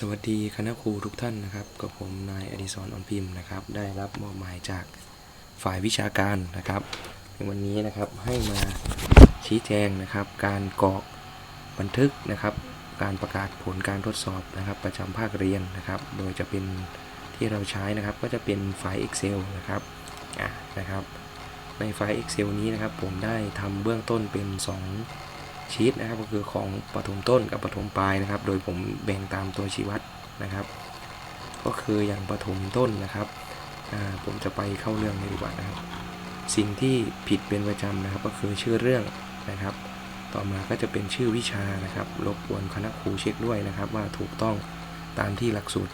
สวัสดีคณะครูทุกท่านนะครับกับผมนายอดิศรออนพิมพ์นะครับ ได้รับมอบหมายจากฝ่ายวิชาการนะครับ ในวันนี้นะครับให้มาชี้แจงนะครับ การกรอกบันทึกนะครับ การประกาศผลการทดสอบนะครับ ประจำภาคเรียนนะครับ โดยจะเป็นที่เราใช้นะครับ ก็จะเป็นไฟล์ Excel นะครับอะนะครับ ในไฟล์ Excel นี้นะครับ ผมได้ทำเบื้องต้นเป็น 2 ชีตนะครับก็คือของปฐมต้นกับปฐมปลายนะครับ โดยผมแบ่งตามตัวชี้วัดนะครับ ก็คืออย่างปฐมต้นนะครับผมจะไปเข้าเรื่องเลยดีกว่านะครับ สิ่งที่ผิดเป็นประจำนะครับ ก็คือชื่อเรื่องนะครับ ต่อมาก็จะเป็นชื่อวิชานะครับรบกวนคณะครูเช็คด้วยนะครับ ว่าถูกต้องตามที่หลักสูตร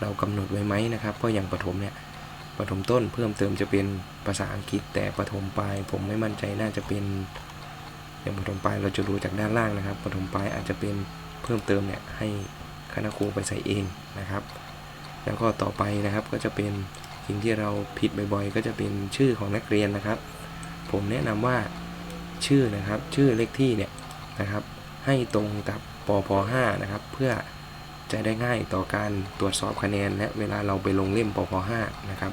เรากำหนดไว้ไหมนะครับเพราะอย่างปฐมเนี่ยปฐมต้นเพิ่มเติมจะเป็นภาษาอังกฤษแต่ปฐมปลายผมไม่มั่นใจน่าจะเป็น อย่างปฐมปลายเราจะรู้จากด้านล่างนะครับปฐมปลายอาจจะเป็นเพิ่มเติมเนี่ยให้คณะครูไปใส่เองนะครับ แล้วก็ต่อไปนะครับก็จะเป็นสิ่งที่เราผิดบ่อยๆ ก็จะเป็นชื่อของนักเรียนนะครับ ผมแนะนำว่าชื่อนะครับชื่อเลขที่เนี่ยนะครับ ให้ตรงกับปพ5นะครับ เพื่อจะได้ง่ายต่อการตรวจสอบคะแนน และเวลาเราไปลงเล่มปพ5นะครับ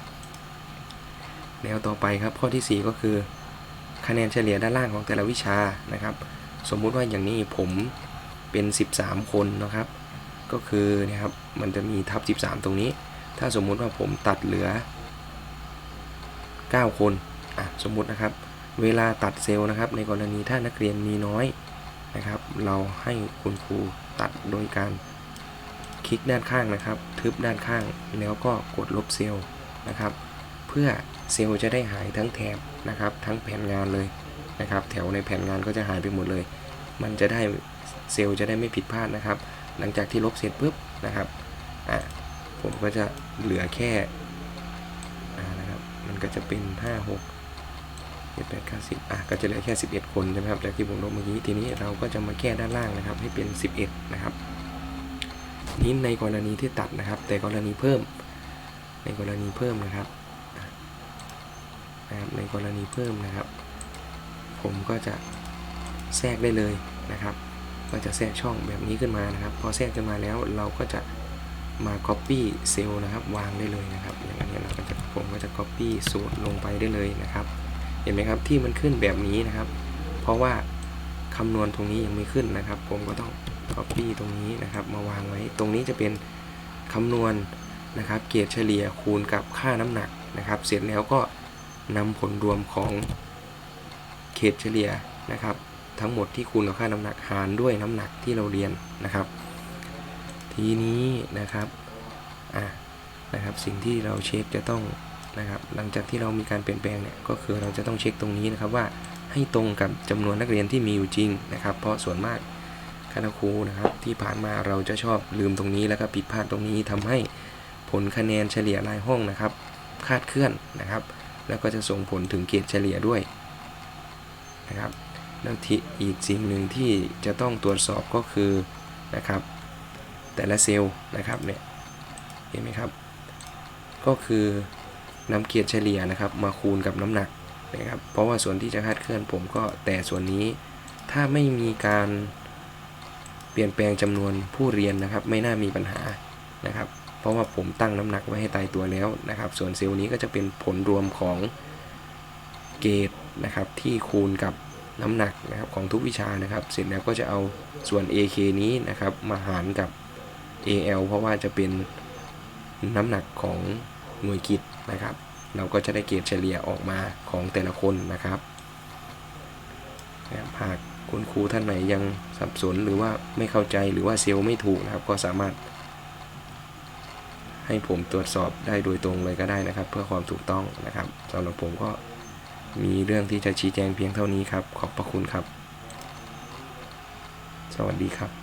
แนวต่อไปครับข้อทีสี่4 ก็คือ คะแนนเฉลี่ยด้านล่างของแต่ละวิชานะครับ สมมุติว่าอย่างนี้ผมเป็น 13 คนนะครับ ก็คือนะครับมันจะมีทับ 13 ตรงนี้ ถ้าสมมุติว่าผมตัดเหลือ 9 คนอะสมมุตินะครับ เวลาตัดเซลล์นะครับ ในกรณีถ้านักเรียนมีน้อยนะครับ เราให้คุณครูตัดโดยการคลิกด้านข้างนะครับ ทึบด้านข้างแล้วก็กดลบเซลล์นะครับ พื่อเซลล์จะได้หายทั้งแถบนะครับ ทั้งแผ่นงานเลยนะครับ แถวในแผ่นงานก็จะหายไปหมดเลย มันจะได้เซลล์จะได้ไม่ผิดพลาดนะครับ หลังจากที่ลบเสร็จปุ๊บนะครับอะผมก็จะเหลือแค่อ่านะครับมันก็จะเป็น 5 6 7 8 9 10อะก็จะเหลือแค่ 11 คนใช่ไหมครับจากที่ผมลบเมื่อกี้ทีนี้เราก็จะมาแก้ด้านล่างนะครับ ให้เป็น 11 นะครับนี้ในกรณีที่ตัดนะครับ แต่กรณีเพิ่ม ในกรณีเพิ่มนะครับ นะครับในกรณีเพิ่มนะครับ ผมก็จะแทรกได้เลยนะครับ ก็จะแทรกช่องแบบนี้ขึ้นมานะครับ พอแทรกขึ้นมาแล้วเราก็จะมา copy เซลล์นะครับวางได้เลยนะครับอย่างนี้เราก็จะผมก็จะ copy สูตรลงไปได้เลยนะครับ เห็นไหมครับที่มันขึ้นแบบนี้นะครับ เพราะว่าคำนวณตรงนี้ยังไม่ขึ้นนะครับ ผมก็ต้อง copy ตรงนี้นะครับมาวางไว้ ตรงนี้จะเป็นคำนวณนะครับ เกรดเฉลี่ยคูณกับค่าน้ำหนักนะครับ เสร็จแล้วก็ นำผลรวมของเขตเฉลี่ยนะครับ ทั้งหมดที่คูณกับค่าน้ำหนักหารด้วยน้ำหนักที่เราเรียนนะครับ ทีนี้นะครับอะนะครับสิ่งที่เราเช็คจะต้องนะครับ หลังจากที่เรามีการเปลี่ยนแปลงเนี่ยก็คือเราจะต้องเช็คตรงนี้นะครับว่าให้ตรงกับจำนวนนักเรียนที่มีอยู่จริงนะครับ เพราะส่วนมากคณะครูนะครับ ที่ผ่านมาเราจะชอบลืมตรงนี้แล้วก็ผิดพลาดตรงนี้ทำให้ผลคะแนนเฉลี่ยรายห้องนะครับ คาดเคลื่อนนะครับ แล้วก็จะส่งผลถึงเกรดเฉลี่ยด้วยนะครับแล้วที่อีกสิ่งหนึ่งที่จะต้องตรวจสอบก็คือนะครับ แต่ละเซลล์นะครับเนี่ยเห็นไหมครับ ก็คือนำเกรดเฉลี่ยนะครับ มาคูณกับน้ำหนักนะครับ เพราะว่าส่วนที่จะคาดเคลื่อนผมก็แต่ส่วนนี้ถ้าไม่มีการเปลี่ยนแปลงจำนวนผู้เรียนนะครับ ไม่น่ามีปัญหานะครับ เพราะว่าผมตั้งน้ำหนักไว้ให้ตายตัวแล้วนะครับ ส่วนเซลล์นี้ก็จะเป็นผลรวมของเกรดนะครับที่คูณกับน้ำหนักนะครับของทุกวิชานะครับ เสร็จแล้วก็จะเอาส่วน AK นี้นะครับมาหารกับ AL เพราะว่าจะเป็นน้ำหนักของหน่วยกิจนะครับ เราก็จะได้เกรดเฉลี่ยออกมาของแต่ละคนนะครับนะครับหากคุณครูท่านไหนยังสับสนหรือว่าไม่เข้าใจหรือว่าเซลล์ไม่ถูกนะครับ ก็สามารถ ให้ผมตรวจสอบได้โดยตรงเลยก็ได้นะครับ เพื่อความถูกต้องนะครับสำหรับผมก็มีเรื่องที่จะชี้แจงเพียงเท่านี้ครับ ขอบพระคุณครับ สวัสดีครับ